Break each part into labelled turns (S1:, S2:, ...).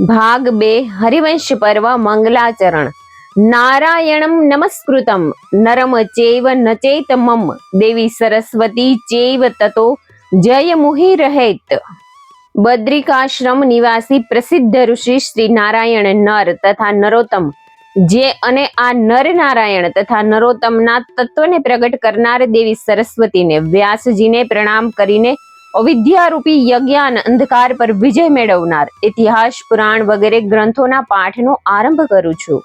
S1: ભાગ બે, હરિવંશ પર્વ, મંગલાચરણ. નારાયણમ નમસ્કૃતમ. નરમ ચૈવ નચેતમમ. દેવી સરસ્વતી ચૈવ તતો. જય મુહી રહેત. બદ્રિકાશ્રમ નિવાસી પ્રસિદ્ધ ઋષિ શ્રી નારાયણ નર તથા નરોત્તમ. જે અને આ નર નારાયણ તથા નરોત્તમના તત્વને પ્રગટ કરનાર દેવી સરસ્વતીને વ્યાસજીને પ્રણામ કરીને અવિદ્યારૂપી યજ્ઞાન અંધકાર પર વિજય મેળવનાર ઇતિહાસ, પુરાણ વગેરે ગ્રંથોના પાઠનો આરંભ કરું છું.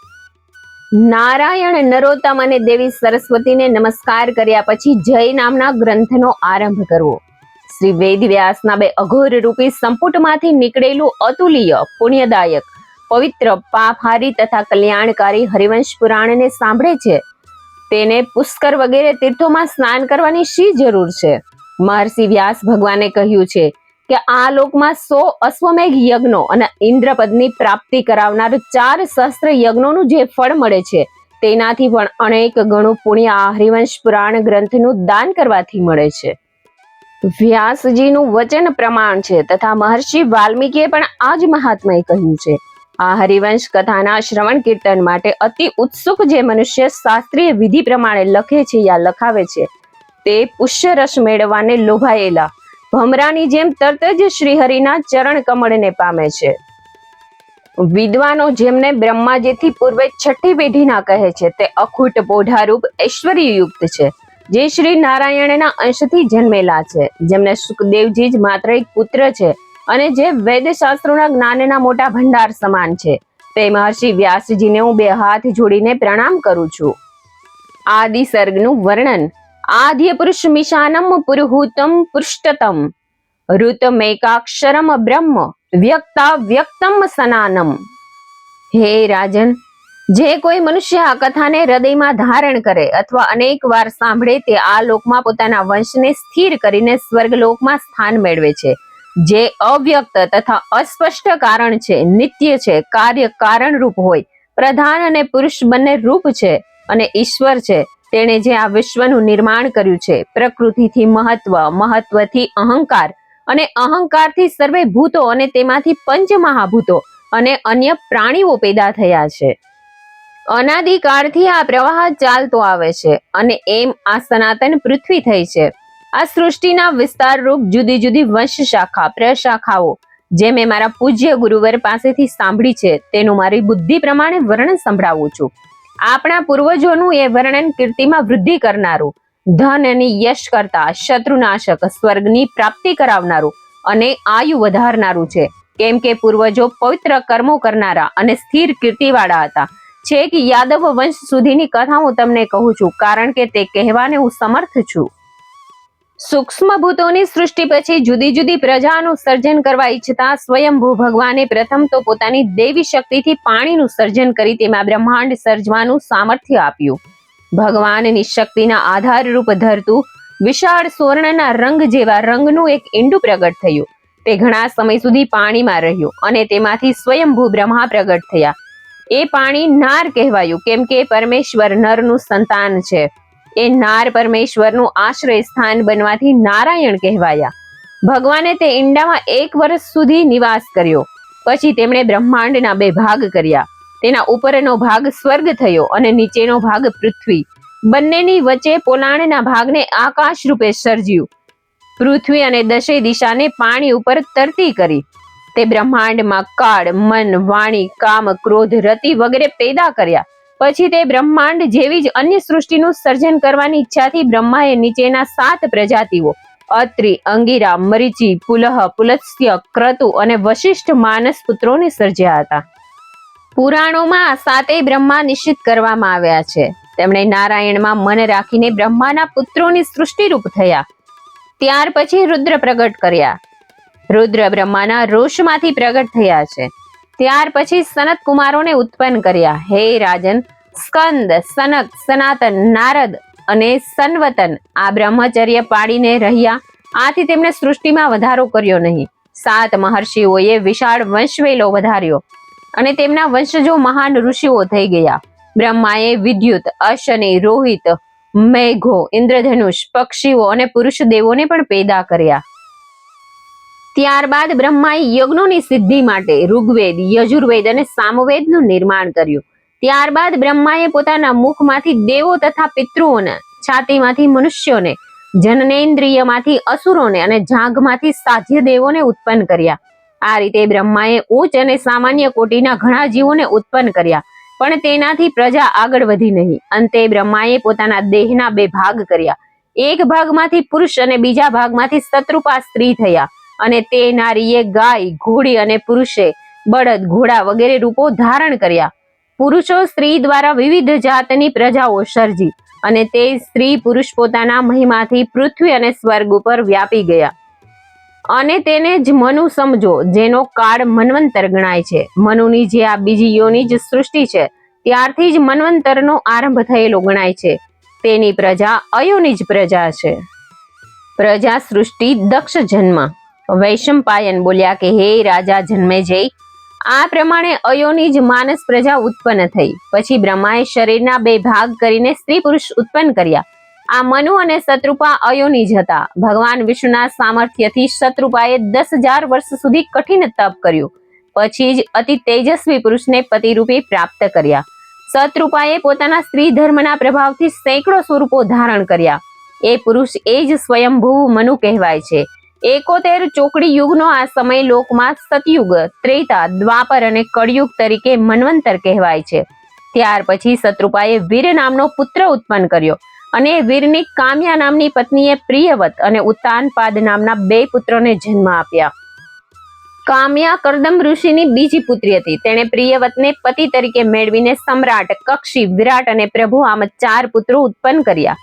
S1: નારાયણ નરોત્તમ અને દેવી સરસ્વતીને નમસ્કાર કર્યા પછી જય નામના ગ્રંથનો આરંભ કરવો. શ્રી વેદ વ્યાસના બે અઘોર રૂપી સંપુટમાંથી નીકળેલું અતુલ્ય, પુણ્યદાયક, પવિત્ર, પાપહારી તથા કલ્યાણકારી હરિવંશ પુરાણને સાંભળે છે. તેને પુષ્કર વગેરે તીર્થોમાં સ્નાન કરવાની શી જરૂર છે? મહર્ષિ વ્યાસ ભગવાને કહ્યું છે કે આ લોકમાં સો અશ્વમેઘ યજ્ઞો અને ઇન્દ્રપદની પ્રાપ્તિ કરાવનાર ચાર સહસ્ત્ર યજ્ઞોનું જે ફળ મળે છે, તેનાથી પણ અનેક ગણું પુણ્ય હરિવંશ પુરાણ ગ્રંથનું દાન કરવાથી મળે છે. વ્યાસજીનું વચન પ્રમાણ છે તથા મહર્ષિ વાલ્મીકીએ પણ આ જ મહાત્માએ કહ્યું છે. આ હરિવંશ કથાના શ્રવણ કીર્તન માટે અતિ ઉત્સુક જે મનુષ્ય શાસ્ત્રીય વિધિ પ્રમાણે લખે છે યા લખાવે છે તે પુષ્યરસ મેળવવાને લોભાયેલા. ભમરાની જેમ તરત જ શ્રીહરિના ચરણ કમળને પામે છે. વિદ્વાનો જેમને બ્રહ્માજીથી પૂર્વે છઠ્ઠી પેઢીના કહે છે, તે અખૂટ પોઢારૂપ ઐશ્વર્યયુક્ત છે, જે શ્રી નારાયણના અંશથી જન્મેલા છે, જેમને સુખદેવજી જ માત્ર એક પુત્ર છે અને જે વેદશાસ્ત્રોના જ્ઞાનના મોટા ભંડાર સમાન છે. તે મહર્ષિ વ્યાસજીને હું બે હાથ જોડીને પ્રણામ કરું છું. આદિ સર્ગનું વર્ણન આદ્ય પુરુષ મિશાનમ ऋतमेकाक्षरम બ્રહ્મ વ્યક્તા વ્યક્તમ સનાનમ હે રાજન જે કોઈ મનુષ્ય આ કથાને હૃદયમાં ધારણ કરે અથવા અનેક વાર સાંભળે તે આ લોકમાં પોતાના વંશને સ્થિર કરીને સ્વર્ગલોકમાં સ્થાન મેળવે છે જે અવ્યક્ત તથા અસ્પષ્ટ કારણ છે નિત્ય છે કાર્ય કારણ રૂપ હોય પ્રધાન અને પુરુષ બંને રૂપ છે અને ઈશ્વર છે તેણે જે આ વિશ્વનું નિર્માણ કર્યું છે, પ્રકૃતિથી મહત્વ, મહત્વથી અહંકાર અને અહંકારથી સર્વે ભૂતો અને તેમાંથી પંચ મહાભૂતો અને અન્ય પ્રાણીઓ પેદા થયા છે. અનાદિકાળથી આ પ્રવાહ ચાલતો આવે છે અને એમ આ સનાતન પૃથ્વી થઈ છે. આ સૃષ્ટિના વિસ્તાર રૂપ જુદી જુદી વંશ શાખા પ્રશાખાઓ, જે મેં મારા પૂજ્ય ગુરુવર પાસેથી સાંભળી છે, તેનું મારી બુદ્ધિ પ્રમાણે વર્ણન સંભળાવું છું. આપણા પૂર્વજોનું એ વર્ણન કીર્તિમાં વૃદ્ધિ કરનારું. ધન અને યશ કરતા શત્રુનાશક, સ્વર્ગની પ્રાપ્તિ કરાવનારું અને આયુ વધારનારું છે. કેમ કે પૂર્વજો પવિત્ર કર્મો કરનારા અને સ્થિર કીર્તિવાળા હતા. છેક યાદવ વંશ સુધીની કથા હું તમને કહું છું, કારણ કે તે કહેવાને હું સમર્થ છું. સૂક્ષ્મ ભૂતોની સૃષ્ટિ પછી જુદી જુદી પ્રજાનું સર્જન કરવા ઈચ્છતા સ્વયંભૂ ભગવાને પ્રથમ તો પોતાની દેવી શક્તિથી પાણીનું સર્જન કરી તેમાં બ્રહ્માંડ સર્જવાનું સામર્થ્ય આપ્યું. ભગવાનની શક્તિના આધાર રૂપ ધરતું વિશાળ સુવર્ણના રંગ જેવા રંગનું એક ઈંડું પ્રગટ થયું. તે ઘણા સમય સુધી પાણીમાં રહ્યું અને તેમાંથી સ્વયંભૂ બ્રહ્મા પ્રગટ થયા. એ પાણી નાર કહેવાયું કેમ કે પરમેશ્વર નરનું સંતાન છે. એ નાર પરમેશ્વરનું આશ્રય સ્થાન બનવાથી નારાયણ કહેવાયા. ભગવાને તે ઈંડામાં એક વર્ષ સુધી નિવાસ કર્યો. પછી તેમણે બ્રહ્માંડના બે ભાગ કર્યા. તેના ઉપરનો ભાગ સ્વર્ગ થયો અને નીચેનો ભાગ પૃથ્વી. બંનેની વચ્ચે પોલાણના ભાગને આકાશ રૂપે સર્જ્યું. પૃથ્વી અને દશે દિશાને પાણી ઉપર તરતી કરી. તે બ્રહ્માંડમાં કાળ, મન, વાણી, કામ, ક્રોધ, રતિ વગેરે પેદા કર્યા. પછી તે બ્રહ્માંડ જેવી જ અન્ય સૃષ્ટિનું સર્જન કરવાની ઈચ્છાથી બ્રહ્માએ નીચેના સાત પ્રજાતિઓ, અત્રિ, અંગીરા, મરીચી, પુલહ પુલત્સ્ય ક્રતુ અને વશિષ્ઠ માનસ પુત્રોને સર્જ્યા હતા. પુરાણોમાં આ સાતેય બ્રહ્મા નિશ્ચિત કરવામાં આવ્યા છે. તેમણે નારાયણમાં મન રાખીને બ્રહ્માના પુત્રોની સૃષ્ટિરૂપ થયા. ત્યાર પછી રુદ્ર પ્રગટ કર્યા. રુદ્ર બ્રહ્માના રોષમાંથી પ્રગટ થયા છે. ત્યાર પછી સનત કુમારોને ઉત્પન્ન કર્યા. હે રાજન, સ્કંદ, સનક, સનાતન, નારદ અને સનવતન આ બ્રહ્મચર્ય પાડીને રહ્યા. આથી તેમણે સૃષ્ટિમાં વધારો કર્યો નહીં. સાત મહર્ષિઓએ વિશાળ વંશવેલો વધાર્યો અને તેમના વંશજો મહાન ઋષિઓ થઈ ગયા. બ્રહ્માએ વિદ્યુત અશની રોહિત, મેઘો, ઇન્દ્રધનુષ, પક્ષીઓ અને પુરુષ દેવોને પણ પેદા કર્યા. ત્યારબાદ બ્રહ્માએ યજ્ઞોની સિદ્ધિ માટે ઋગ્વેદ, યજુર્વેદ અને સામવેદનું નિર્માણ કર્યું. ત્યારબાદ બ્રહ્માએ પોતાના મુખમાંથી દેવો તથા પિતૃઓને, છાતીમાંથી મનુષ્યોને, જનનેન્દ્રિયમાંથી અસુરોને અને જાંઘમાંથી સાધ્ય દેવોને ઉત્પન્ન કર્યા. આ રીતે બ્રહ્માએ ઉચ્ચ અને સામાન્ય કોટીના ઘણા જીવોને ઉત્પન્ન કર્યા, પણ તેનાથી પ્રજા આગળ વધી નહીં. અંતે બ્રહ્માએ પોતાના દેહના બે ભાગ કર્યા. એક ભાગમાંથી પુરુષ અને બીજા ભાગમાંથી શત્રુપા સ્ત્રી થયા. અને તે નારીએ ગાય, ઘોડી અને પુરુષે બળદ, ઘોડા વગેરે રૂપો ધારણ કર્યા. પુરુષો સ્ત્રી દ્વારા વિવિધ જાતની પ્રજાઓ સર્જી અને તે સ્ત્રી પુરુષ પોતાના મહિમાથી પૃથ્વી અને સ્વર્ગ ઉપર વ્યાપી ગયા. અને તેને જ મનુ સમજો, જેનો કાળ મનવંતર ગણાય છે. મનુની જે આ બીજી યોની જ સૃષ્ટિ છે, ત્યારથી જ મન્વંતરનો આરંભ થયેલો ગણાય છે. તેની પ્રજા અયોની જ પ્રજા છે. પ્રજા સૃષ્ટિ દક્ષ જન્મ. વૈશંપાયન બોલ્યા કે, હે રાજા જન્મે જઈ આ પ્રમાણે અયોની જ માનસ પ્રજા ઉત્પન્ન થઈ. પછી બ્રહ્માએ શરીરના બે ભાગ કરીને સ્ત્રી પુરુષ ઉત્પન્ન કર્યા. આ મનુ અને શત્રુપા અયોની જ હતા. ભગવાન વિષ્ણુના સામર્થ્યથી શત્રુપાએ દસ હજાર વર્ષ સુધી કઠિન તપ કર્યું. પછી જ અતિ તેજસ્વી પુરુષને પતિરૂપે પ્રાપ્ત કર્યા. શત્રુપાએ પોતાના સ્ત્રી ધર્મના પ્રભાવથી સેંકડો સ્વરૂપો ધારણ કર્યા. એ પુરુષ એ જ સ્વયંભૂ મનુ કહેવાય છે. એકોતેર ચોકડી યુગનો આ સમય લોકમાં સતયુગ, ત્રેતા, દ્વાપર અને કળયુગ તરીકે મન્વંતર કહેવાય છે. ત્યાર પછી શત્રુપાએ વીર નામનો પુત્ર ઉત્પન્ન કર્યો અને વીરની કામ્યા નામની પત્નીએ પ્રિયવત અને ઉત્તાનપાદ નામના બે પુત્રોને જન્મ આપ્યા. કામ્યા કરદમ ઋષિની બીજી પુત્રી હતી. તેણે પ્રિયવતને પતિ તરીકે મેળવીને સમ્રાટ, કક્ષી, વિરાટ અને પ્રભુ આમ ચાર પુત્રો ઉત્પન્ન કર્યા.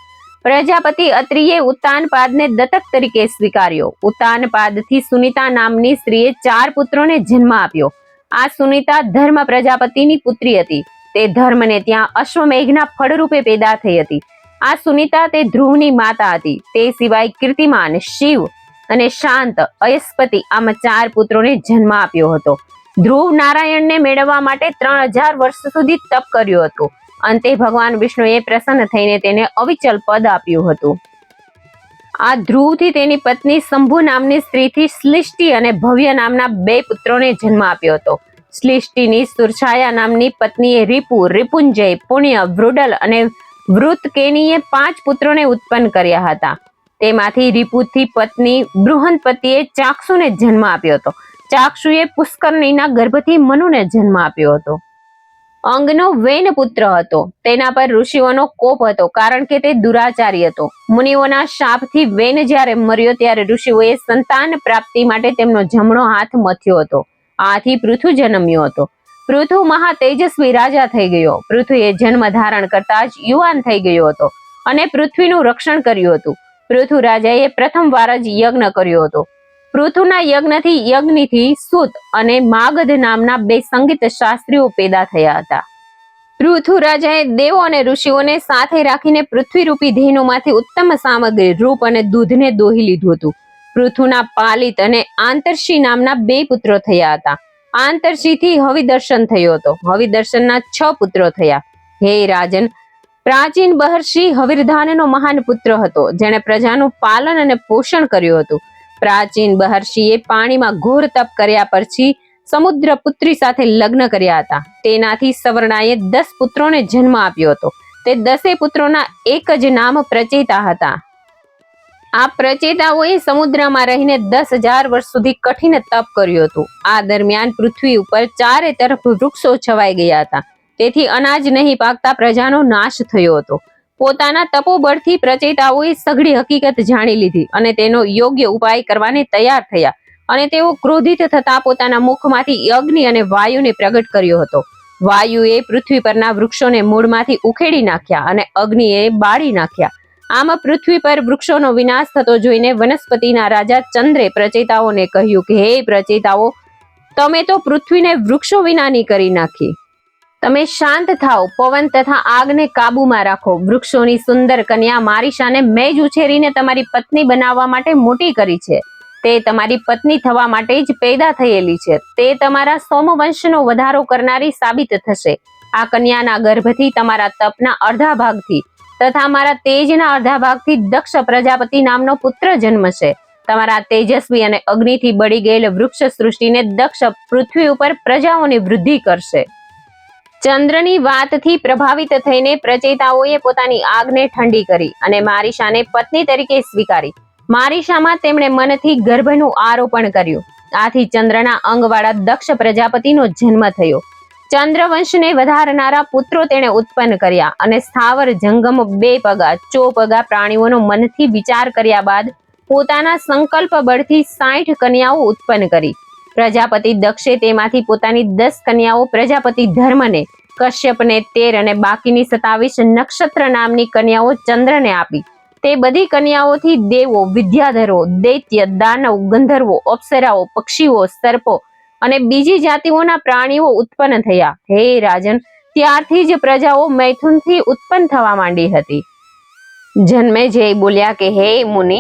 S1: પ્રજાપતિ અત્રિએ ઉત્તાનપાદને દત્તક તરીકે સ્વીકાર્યો. ઉત્તાનપાદથી સુનિતા નામની સ્ત્રીએ ચાર પુત્રોને જન્મ આપ્યો. આ સુનિતા ધર્મ પ્રજાપતિની પુત્રી હતી. તે ધર્મને ત્યાં અશ્વમેઘના ફળરૂપે પેદા થઈ હતી. આ સુનિતા તે ધ્રુવની માતા હતી. તે સિવાય કીર્તિમાન, શિવ અને શાંત, અયસ્પતિ આમ ચાર પુત્રોને જન્મ આપ્યો હતો. ધ્રુવ નારાયણને મેળવવા માટે ત્રણ હજાર વર્ષ સુધી તપ કર્યું હતું. અંતે ભગવાન વિષ્ણુએ પ્રસન્ન થઈને તેને અવિચલ પદ આપ્યું હતું. આ ધ્રુવથી તેની પત્ની શંભુ નામની સ્ત્રીથી શ્લિષ્ટિ અને ભવ્ય નામના બે પુત્રોને જન્મ આપ્યો હતો. શ્લિષ્ટિની સુરછાયા નામની પત્નીએ રિપુ, રિપુંજય, પુણ્ય, વૃડલ અને વૃતકેનીએ પાંચ પુત્રોને ઉત્પન્ન કર્યા હતા. તેમાંથી રિપુથી પત્ની બૃહનપતિએ ચાક્ષુને જન્મ આપ્યો હતો. ચાક્ષુએ પુષ્કરણીના ગર્ભથી મનુને જન્મ આપ્યો હતો. અંગનો વેન પુત્ર હતો. તેના પર ઋષિઓનો કોપ હતો, કારણ કે તે દુરાચારી હતો. મુનિઓના શાપથી વેન જ્યારે મર્યો ત્યારે ઋષિઓએ સંતાન પ્રાપ્તિ માટે તેમનો જમણો હાથ મથ્યો હતો. આથી પૃથુ જન્મ્યો હતો. પૃથુ મહા તેજસ્વી રાજા થઈ ગયો. પૃથ્વીએ જન્મ ધારણ કરતા જ યુવાન થઈ ગયો હતો અને પૃથ્વીનું રક્ષણ કર્યું હતું. પૃથુ રાજાએ પ્રથમ વાર જ યજ્ઞ કર્યો હતો. પૃથુના યજ્ઞથી યજ્ઞથી સુત અને માગધ નામના બે સંગીત શાસ્ત્રીઓ પેદા થયા હતા. પૃથુ રાજાએ દેવો અને ઋષિઓને સાથે રાખીને પૃથ્વીરૂપી ધેનુમાંથી ઉત્તમ સામગ્રી, રૂપ અને દૂધને દોહી લીધું હતું. પૃથુના પાલિત અને આંતરશી નામના બે પુત્રો થયા હતા. આંતરશીથી હવિદર્શન થયો હતો. હવિદર્શનના છ પુત્રો થયા. હે રાજન, પ્રાચીન બહર્ષિ હવિર્ધાનનો મહાન પુત્ર હતો, જેણે પ્રજાનું પાલન અને પોષણ કર્યું હતું. પ્રાચીન બહર્ષિએ પાણીમાં ઘોર તપ કર્યા પછી સમુદ્ર પુત્રી સાથે લગ્ન કર્યા હતા. તેનાથી સવર્ણાએ દસ પુત્રોને જન્મ આપ્યો હતો. તે દસે પુત્રોના એક જ નામ પ્રચેતા હતા. આ પ્રચેતાઓએ સમુદ્રમાં રહીને દસ હજાર વર્ષ સુધી કઠિન તપ કર્યું હતું. આ દરમિયાન પૃથ્વી ઉપર ચારે તરફ વૃક્ષો છવાઈ ગયા હતા. તેથી અનાજ નહીં પાકતા પ્રજાનો નાશ થયો હતો. પોતાના તપોબળથી પ્રચેતાઓએ સઘળી હકીકત જાણી લીધી અને તેનો યોગ્ય ઉપાય કરવાને તૈયાર થયા. અને તેઓ ક્રોધિત થતા પોતાના મુખમાંથી અગ્નિ અને વાયુને પ્રગટ કર્યો હતો. વાયુએ પૃથ્વી પરના વૃક્ષોને મૂળમાંથી ઉખેડી નાખ્યા અને અગ્નિએ બાળી નાખ્યા. આમ પૃથ્વી પર વૃક્ષોનો વિનાશ થતો જોઈને વનસ્પતિના રાજા ચંદ્રે પ્રચેતાઓને કહ્યું કે, હે પ્રચેતાઓ, તમે તો પૃથ્વીને વૃક્ષો વિનાની કરી નાખી. તમે શાંત થાઓ, પવન તથા આગને કાબુમાં રાખો. વૃક્ષોની સુંદર કન્યા મારીશાને મેં જ ઉછેરીને તમારી પત્ની બનાવવા માટે મોટી કરી છે. તે તમારી પત્ની થવા માટે જ પેદા થયેલી છે. તે તમારા સોમવંશનો વધારો કરનારી સાબિત થશે. આ કન્યાના ગર્ભથી તમારા તપના અડધા ભાગથી તથા મારા તેજના અડધા ભાગથી દક્ષ પ્રજાપતિ નામનો પુત્ર જન્મશે તમારા તેજસ્વી અને અગ્નિથી બળી ગયેલ વૃક્ષ સૃષ્ટિને દક્ષ પૃથ્વી ઉપર પ્રજાઓની વૃદ્ધિ કરશે. ચંદ્રની વાતથી પ્રભાવિત થઈને પ્રચેતાઓએ પોતાની આગને ઠંડી કરી અને મારીશાને પત્ની તરીકે સ્વીકારી. મારીશામાં તેમણે મનથી ગર્ભનું આરોપણ કર્યું. આથી ચંદ્રના અંગવાળા દક્ષ પ્રજાપતિનો જન્મ થયો. ચંદ્રવંશને વધારનારા પુત્રો તેણે ઉત્પન્ન કર્યા અને સ્થાવર જંગમ બે પગા, ચોપગા પ્રાણીઓનો મનથી વિચાર કર્યા બાદ પોતાના સંકલ્પ બળથી સાઠ કન્યાઓ ઉત્પન્ન કરી. પ્રજાપતિ દક્ષે તેમાંથી પોતાની દસ કન્યાઓ પ્રજાપતિ ધર્મને, કશ્યપને તેર અને બાકીની સતાવીસ નક્ષત્ર નામની કન્યાઓ ચંદ્રને આપી. તે બધી કન્યાઓથી દેવો, વિદ્યાધરો, દૈત્ય, દાનવ, ગંધર્વો, અપ્સરાઓ, પક્ષીઓ, સર્પો અને બીજી જાતિઓના પ્રાણીઓ ઉત્પન્ન થયા. હે રાજન, ત્યારથી જ પ્રજાઓ મૈથુનથી ઉત્પન્ન થવા માંડી હતી. જન્મે જય બોલ્યા કે, હે મુનિ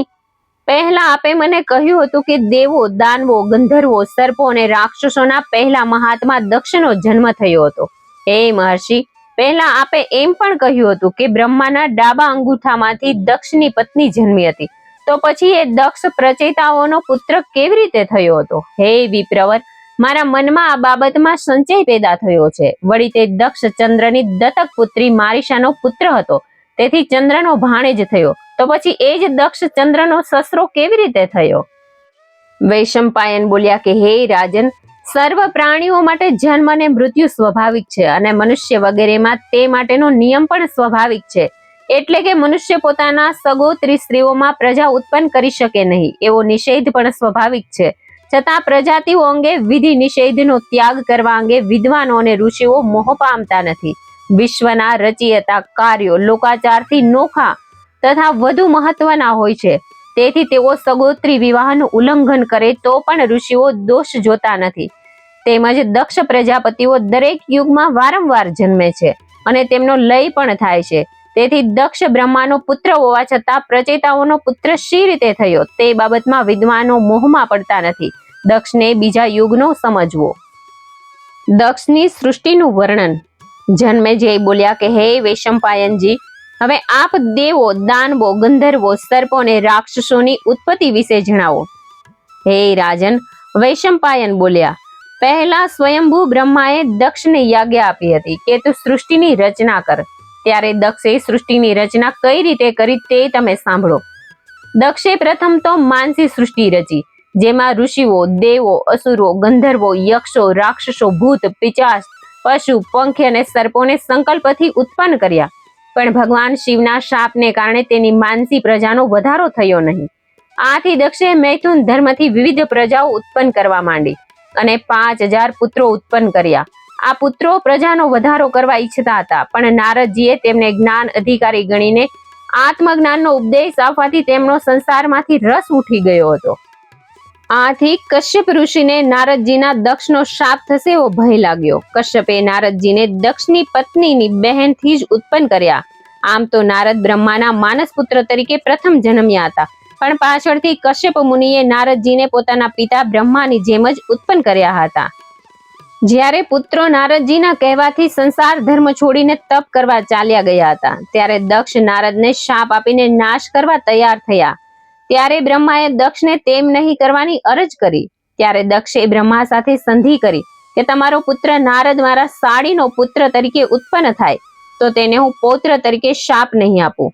S1: પહેલા આપે મને કહ્યું હતું કે દેવો, દાનવો, ગંધર્વો, સર્પો અને રાક્ષસોના પહેલા મહાત્મા દક્ષનો જન્મ થયો હતો. હે મહર્ષિ, પહેલા આપે એમ પણ કહ્યું હતું કે બ્રહ્માના ડાબા અંગૂઠામાંથી દક્ષની પત્ની જન્મી હતી. તો પછી એ દક્ષ પ્રચેતાઓનો પુત્ર કેવી રીતે થયો હતો? હે વિપ્રવર, મારા મનમાં આ બાબતમાં સંચય પેદા થયો છે. વળી તે દક્ષ ચંદ્રની દત્તક પુત્રી મારિશાનો પુત્ર હતો. તેથી ચંદ્રનો ભાણેજ થયો. તો પછી એ જ દક્ષ ચંદ્રનો સસરો કેવી રીતે થયો? વૈશંપાયન બોલ્યા કે, હે રાજન, સર્વ પ્રાણીઓ માટે જન્મ અને મૃત્યુ સ્વાભાવિક છે અને મનુષ્ય વગેરેમાં તે માટેનો નિયમ પણ સ્વાભાવિક છે. એટલે કે મનુષ્ય પોતાના સગોત્રી સ્ત્રીઓમાં પ્રજા ઉત્પન્ન કરી શકે નહીં. એવો નિષેધ પણ સ્વાભાવિક છે. છતાં પ્રજાતિઓ અંગે વિધિ નિષેધનો ત્યાગ કરવા અંગે વિદ્વાનો અને ઋષિઓ મોહ પામતા નથી. વિશ્વના રચયતા, કાર્યો, લોકાચારથી નોખા તથા વધુ મહત્વના હોય છે. તેથી તેઓ સગોત્રી વિવાહનું ઉલ્લંઘન કરે તો પણ ઋષિઓ દોષ જોતા નથી. તેમજ દક્ષ પ્રજાપતિઓ દરેક યુગમાં વારંવાર જન્મે છે અને તેમનો લય પણ થાય છે. તેથી દક્ષ બ્રહ્માનો પુત્ર હોવા છતાં પ્રચેતાઓનો પુત્ર શી રીતે થયો તે બાબતમાં વિદ્વાનો મોહમાં પડતા નથી. દક્ષને બીજા યુગનો સમજવો. દક્ષની સૃષ્ટિનું વર્ણન. જન્મે જય બોલ્યા કે, હે વૈશંપાયનજી હવે આપ દેવો, દાનવો, ગંધર્વો, સર્પો અને રાક્ષસોની ઉત્પત્તિ વિશે જણાવો. હે રાજન, વૈશંપાયન બોલ્યા, પહેલા સ્વયંભૂ બ્રહ્માએ દક્ષને યાજ્ઞા આપી હતી, કે તું સૃષ્ટિની રચના કર. ત્યારે દક્ષે સૃષ્ટિની રચના કઈ રીતે કરી તે તમે સાંભળો. દક્ષે પ્રથમ તો માનસી સૃષ્ટિ રચી, જેમાં ઋષિઓ, દેવો, અસુરો, ગંધર્વો, યક્ષો, રાક્ષસો, ભૂત, પિચાસ, પશુ, પંખી અને સર્પોને સંકલ્પથી ઉત્પન્ન કર્યા. પણ ભગવાન શિવના શાપને કારણે તેની માનસી પ્રજાનો વધારો થયો નહીં. આથી દક્ષે મૈથુન ધર્મથી વિવિધ પ્રજાઓ ઉત્પન્ન કરવા માંડી અને પાંચ હજાર પુત્રો ઉત્પન્ન કર્યા. આ પુત્રો પ્રજાનો વધારો કરવા ઈચ્છતા હતા, પણ નારદજીએ તેમને જ્ઞાન અધિકારી ગણીને આત્મજ્ઞાનનો ઉપદેશ આપવાથી તેમનો સંસારમાંથી રસ ઉઠી ગયો હતો. આથી કશ્યપ ઋષિને નારદજીના દક્ષનો શાપ થશે એવો ભય લાગ્યો. કશ્યપે નારદજીને દક્ષની પત્નીની બહેનથી જ ઉત્પન્ન કર્યા. આમ તો નારદ બ્રહ્માના માનસ પુત્ર તરીકે પ્રથમ જન્મ્યા હતા. પણ પાછળથી કશ્યપ મુનિએ નારદજીને પોતાના પિતા બ્રહ્માની જેમ જ ઉત્પન્ન કર્યા હતા. જ્યારે પુત્રો નારદજીના કહેવાથી સંસાર ધર્મ છોડીને તપ કરવા ચાલ્યા ગયા હતા, ત્યારે દક્ષ નારદને શાપ આપીને નાશ કરવા તૈયાર થયા. ત્યારે બ્રહ્માએ દક્ષને તેમ નહીં કરવાની અરજ કરી. ત્યારે દક્ષે બ્રહ્મા સાથે સંધિ કરી કે તમારો પુત્ર નારદ મારા સાડીનો પુત્ર તરીકે ઉત્પન્ન થાય, તો તેને હું પૌત્ર તરીકે શાપ નહીં આપું.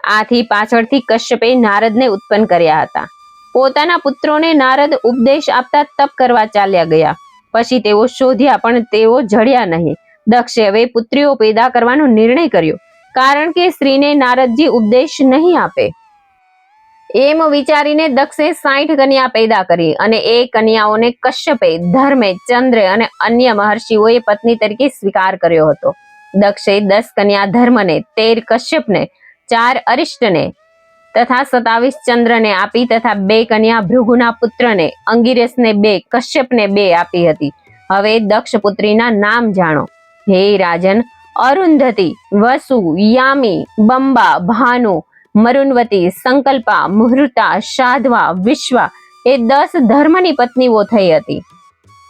S1: આથી પાછળથી કશ્યપે નારદને ઉત્પન્ન કર્યા હતા. પોતાના પુત્રોને નારદ ઉપદેશ આપતા તપ કરવા ચાલ્યા ગયા. પછી તેઓ શોધ્યા, પણ તેઓ જડ્યા નહીં. દક્ષે હવે પુત્રીઓ પેદા કરવાનો નિર્ણય કર્યો, કારણ કે સ્ત્રીને નારદજી ઉપદેશ નહીં આપે. એમ વિચારીને દક્ષે સાઠ કન્યા પેદા કરી અને એ કન્યાઓને કશ્યપે, ધર્મે, ચંદ્રે અને અન્ય મહર્ષિઓએ પત્ની તરીકે સ્વીકાર કર્યો હતો. દક્ષે દસ કન્યા ધર્મને, તેર કશ્યપને, ચાર અરિષ્ટને તથા સતાવીસ ચંદ્રને આપી તથા બે કન્યા ભૃગુના પુત્રને અંગિરસને બે, કશ્યપને બે આપી હતી. હવે દક્ષ પુત્રીના નામ જાણો. હે રાજન, અરુંધતી, વસુ, યામી, બંબા, ભાનુ મરુન્વતી, સંકલ્પા, મુહૂર્તા, સાધવા, વિશ્વા એ દસ ધર્મની પત્નીઓ થઈ હતી.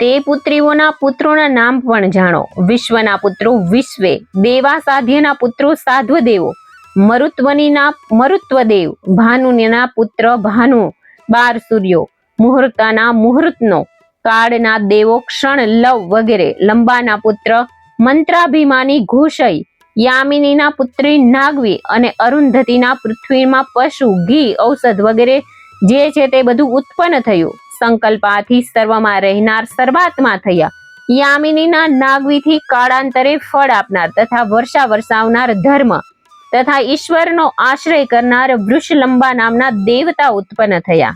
S1: તે પુત્રીઓના પુત્રોના નામ પણ જાણો. વિશ્વના પુત્રો વિશ્વે, દેવા સાધ્યના પુત્રો સાધ્વદેવો મરુત્વનીના મરુત્વદેવ ભાનુના પુત્ર ભાનુ, બાર સૂર્યો, મુહૂર્તના મુહૂર્તનો, કાળના દેવો ક્ષણ લવ વગેરે, લંબાના પુત્ર મંત્રાભિમાની ઘોષઈ યામિનીના પુત્રી નાગવી અને અરુંધતીના પૃથ્વીમાં પશુ, ઘી, ઔષધ વગેરે જે છે તે બધું ઉત્પન્ન થયું. સંકલ્પાથી સર્વમાં રહેનાર સર્વાત્મા થયા. યામિનીના નાગવીથી કાળાંતરે ફળ આપનાર તથા વર્ષા વરસાવનાર ધર્મ તથા ઈશ્વરનો આશ્રય કરનાર વૃષલંબા નામના દેવતા ઉત્પન્ન થયા.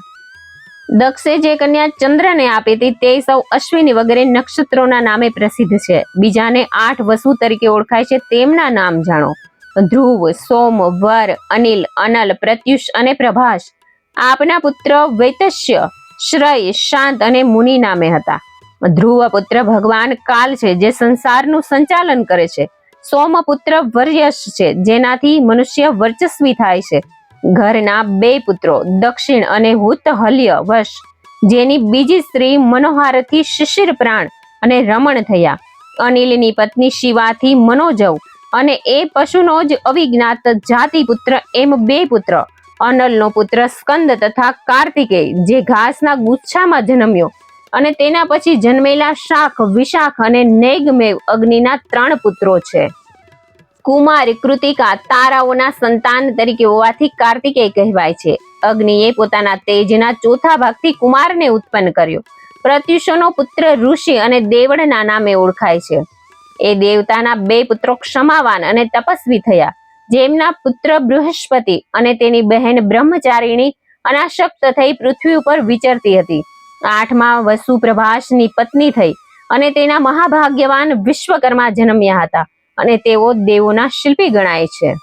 S1: દક્ષે જે કન્યા ચંદ્રને આપી હતી તે સૌ અશ્વિની વગેરે નક્ષત્રોના નામે પ્રસિદ્ધ છે. બીજાને આઠ વસુ તરીકે ઓળખાય છે. તેમના નામ જાણો. ધ્રુવ, સોમ, વર, અનિલ, અનલ, પ્રત્યુષ અને પ્રભાસ. આપના પુત્ર વૈતસ્ય, શ્રય, શાંત અને મુનિ નામે હતા. ધ્રુવ પુત્ર ભગવાન કાલ છે, જે સંસારનું સંચાલન કરે છે. સોમપુત્ર વર્યશ છે, જેનાથી મનુષ્ય વર્ચસ્વી થાય છે. ઘરના બે પુત્રો, દક્ષિણ અને હુતહલ્ય વશ, જેની બીજી સ્ત્રી મનોહારથી શિશિર પ્રાણ અને રમણ થયા. અનિલની પત્ની શિવાથી મનોજવ અને એ પશુનો જ અવિજ્ઞાત જાતિ પુત્ર એમ બે પુત્ર. અનલનો પુત્ર સ્કંદ તથા કાર્તિકેય જે ઘાસના ગુચ્છામાં જન્મ્યો અને તેના પછી જન્મેલા શાખ, વિશાખ અને નેગમેવ અગ્નિના ત્રણ પુત્રો છે. કુમાર કૃતિકા તારાઓના સંતાન તરીકે હોવાથી કાર્તિકેય કહેવાય છે. અગ્નિએ પોતાના તેજના ચોથા ભાગથી કુમારને ઉત્પન્ન કર્યો. પ્રત્યુષનો પુત્ર ઋષિ અને દેવળના નામે ઓળખાય છે. એ દેવતાના બે પુત્રો ક્ષમાવાન અને તપસ્વી થયા. જેમના પુત્ર બૃહસ્પતિ અને તેની બહેન બ્રહ્મચારિણી અનાશક્ત થઈ પૃથ્વી ઉપર વિચરતી હતી. આઠમા વસુ પ્રભાસની પત્ની થઈ અને તેના મહાભાગ્યવાન વિશ્વકર્મા જન્મ્યા હતા. અને તેઓ દેવોના શિલ્પી ગણાય છે.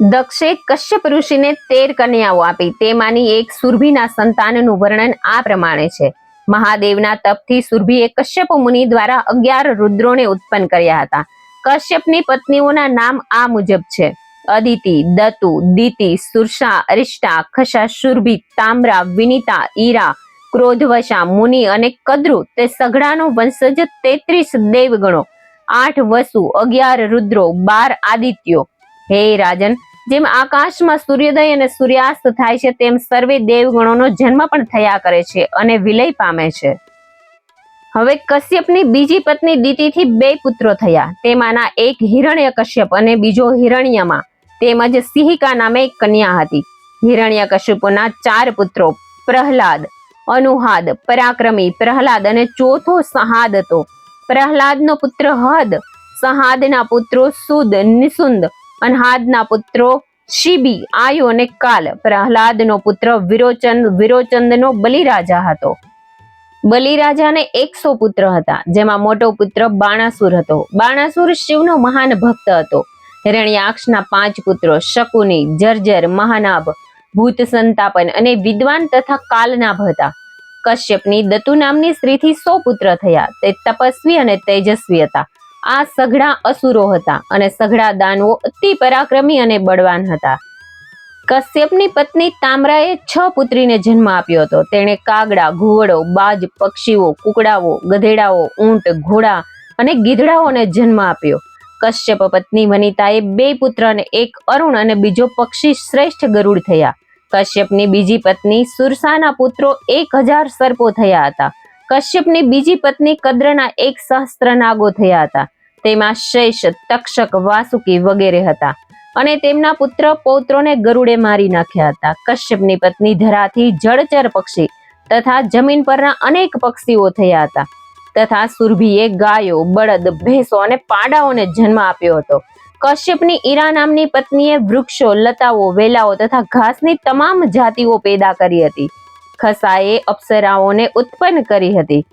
S1: દક્ષે કશ્યપ ઋષિને તેર કન્યાઓ આપી. તેમાંની એક સુરભીના સંતાનનું વર્ણન આ પ્રમાણે છે. મહાદેવના તપથી સુરભીએ કશ્યપ મુનિ દ્વારા અગિયાર રુદ્રોને ઉત્પન્ન કર્યા હતા. કશ્યપની પત્નીઓના નામ આ મુજબ છે. અદિતિ દતુ દિતિ, સુરસા, અરિષ્ટા, ખશા, સુરભી, તામ્રા, વિનિતા, ઈરા, ક્રોધવશા, મુનિ અને કદ્રુ તે સઘળાનો વંશજ તેત્રીસ દેવગણો આઠ વસુ, અગિયાર રુદ્રો, બાર આદિત્યો. હે રાજન, જેમ આકાશમાં સૂર્યોદય અને સૂર્યાસ્ત થાય છે, તેમ સર્વે દેવગણોનો જન્મ પણ થયા કરે છે અને વિલય પામે છે. હવે કશ્યપની બીજી પત્ની દીતીથી બે પુત્રો થયા. તેમાંના એક હિરણ્ય કશ્યપ અને બીજો હિરણ્યમાં. તેમજ સિંહિકા નામે એક કન્યા હતી. હિરણ્ય કશ્યપોના ચાર પુત્રો પ્રહલાદ, અનુહાદ, પરાક્રમી, પ્રહલાદ અને ચોથો સહાદ હતો. પ્રહલાદનો પુત્ર હદ, સહાદના પુત્રો સુદ, નિસુંદ, અનહાદના પુત્રો શિબી, આયુ અને કાલ. પ્રહલાદનો પુત્ર વિરોચન, વિરોચંદનો બલિરાજા હતો. બલિરાજાને એકસો પુત્ર હતા, જેમાં મોટો પુત્ર બાણાસુર હતો. બાણાસુર શિવનો મહાન ભક્ત હતો. હિરણ્યાક્ષના પાંચ પુત્રો શકુની, જર્જર, મહાનાભ, ભૂત સંતાપન અને વિદ્વાન તથા કાલનાભ હતા. કશ્યપની દતુ નામની સ્ત્રીથી સો પુત્ર થયા. તે તપસ્વી અને તેજસ્વી હતા. આ સઘળા અસુરો હતા અને સઘળા દાનવો અતિ પરાક્રમી અને બળવાન હતા. કશ્યપની પત્ની તામ્રાએ છ પુત્રીને જન્મ આપ્યો હતો. તેણે કાગડા, ઘુવડો, બાજ, પક્ષીઓ, કુકડાઓ, ગધેડાઓ, ઊંટ, ઘોડા અને ગીધડાઓને જન્મ આપ્યો. કશ્યપ પત્ની વનિતાએ બે પુત્ર અને એક અરુણ અને બીજો પક્ષી શ્રેષ્ઠ ગરુડ થયા. કશ્યપની બીજી પત્ની સુરસાના પુત્રો એક હજાર સર્પો થયા હતા. કશ્યપની બીજી પત્ની કદ્રના એક સહસ્ત્ર નાગો થયા હતા. તેમાં શેષ તક્ષક, વાસુકી વગેરે હતા અને તેમના પુત્ર પૌત્રોને ગરુડે મારી નાખ્યા હતા. કશ્યપની પત્ની ધરાથી જળચર પક્ષી તથા જમીન પરના અનેક પક્ષીઓ થયા હતા તથા સુરભીએ ગાયો, બળદ, ભેંસો અને પાડાઓને જન્મ આપ્યો હતો. કશ્યપની ઈરા નામની પત્નીએ વૃક્ષો, લતાઓ, વેલાઓ તથા ઘાસની તમામ જાતિઓ પેદા કરી હતી. ખસાએ અપ્સરાઓને ઉત્પન્ન કરી હતી.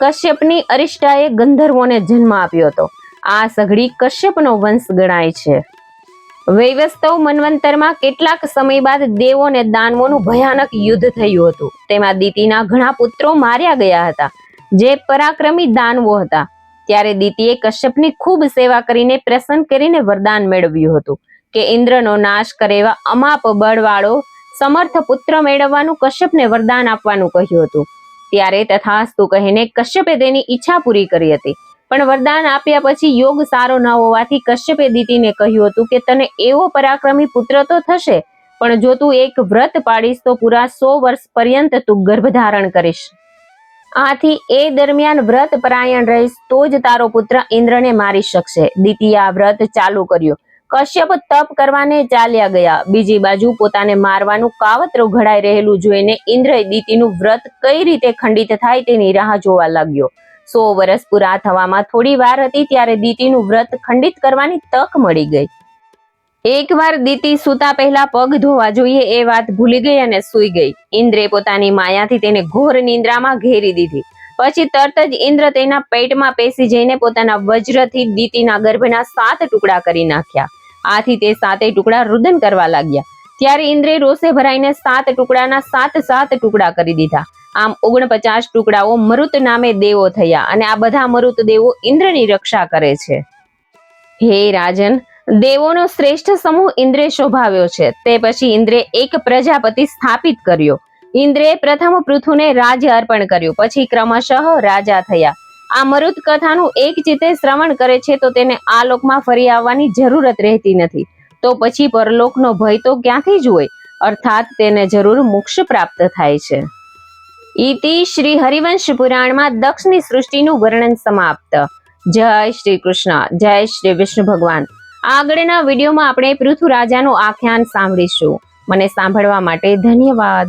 S1: કશ્યપની અરિષ્ટાએ ગંધર્વોને જન્મ આપ્યો હતો. આ સઘળી કશ્યપનો વંશ ગણાય છે. વૈવસ્તવ મન્વંતરમાં કેટલાક સમય બાદ દેવો અને દાનવોનું ભયાનક યુદ્ધ થયું હતું. તેમાં દીતીના ઘણા પુત્રો માર્યા ગયા હતા, જે પરાક્રમી દાનવો હતા. ત્યારે દીતિએ કશ્યપની ખૂબ સેવા કરીને પ્રસન્ન કરીને વરદાન મેળવ્યું હતું કે ઇન્દ્રનો નાશ કરે એવા અમાપ બળવાળો સમર્થ પુત્ર મેળવવાનું કશ્યપને વરદાન આપવાનું કહ્યું હતું. ત્યારે તથાસ્તુ કહીને કશ્યપે તેની ઈચ્છા પૂરી કરી હતી. પણ વરદાન આપ્યા પછી યોગ સારો ન હોવાથી કશ્યપે દીતીને કહ્યું હતું કે તને એવો પરાક્રમી પુત્ર તો થશે, પણ જો તું એક વ્રત પાડીશ તો પૂરા સો વર્ષ પર્યંત તું ગર્ભ ધારણ કરીશ. આથી એ દરમિયાન વ્રત પરાયણ રહીશ, તો જ તારો પુત્ર ઇન્દ્રને મારી શકશે. આ વ્રત ચાલુ કર્યું. કશ્યપ તપ કરવાને ચાલ્યા ગયા. બીજી બાજુ પોતાને મારવાનું કાવતરું ઘડાઈ રહેલું જોઈને ઇન્દ્રએ દીતીનું વ્રત કઈ રીતે ખંડિત થાય તેની રાહ જોવા લાગ્યો. સો વર્ષ પૂરા થવામાં થોડી વાર હતી ત્યારે દીતીનું વ્રત ખંડિત કરવાની તક મળી ગઈ. એકવાર દીતી સૂતા પહેલા પગ ધોવા જોઈએ એ વાત ભૂલી ગઈ અને સૂઈ ગઈ. ઇન્દ્રે પોતાની માયાથી તેને ઘોર નિંદ્રામાં ઘેરી દીધી. પછી તરત જ ઇન્દ્ર તેના પેટમાં પેસી જઈને પોતાના વજ્રથી દીતીના ગર્ભના સાત ટુકડા કરી નાખ્યા. આથી તે સાતે ટુકડા રુદન કરવા લાગ્યા. ત્યારે ઇન્દ્રે રોષે ભરાઈને સાત ટુકડાના સાત સાત ટુકડા કરી દીધા. આમ ઓગણપચાસ ટુકડાઓ મરુત નામે દેવો થયા અને આ બધા મરુત દેવો ઇન્દ્રની રક્ષા કરે છે. હે રાજન દેવોનો શ્રેષ્ઠ સમૂહ ઇન્દ્રે શોભાવ્યો છે. તે પછી ઇન્દ્રે એક પ્રજાપતિ સ્થાપિત કર્યો. ઇન્દ્રે પ્રથમ પૃથુને રાજ્ય અર્પણ કર્યું, પછી ક્રમશઃ રાજા થયા. આ મરુત કથાનું એક ચિત્તે શ્રવણ કરે છે તો તેને આ લોકમાં ફરી આવવાની જરૂરત રહેતી નથી. તો પછી પરલોકનો ભય તો ક્યાંથી જ હોય અર્થાત તેને જરૂર મોક્ષ પ્રાપ્ત થાય છે. ઇતિ શ્રી હરિવંશ પુરાણમાં દક્ષની સૃષ્ટિનું વર્ણન સમાપ્ત. જય શ્રી કૃષ્ણ, જય શ્રી વિષ્ણુ ભગવાન. આગળના વિડીયોમાં આપણે પૃથ્વી રાજાનું આખ્યાન સાંભળીશું. મને સાંભળવા માટે ધન્યવાદ.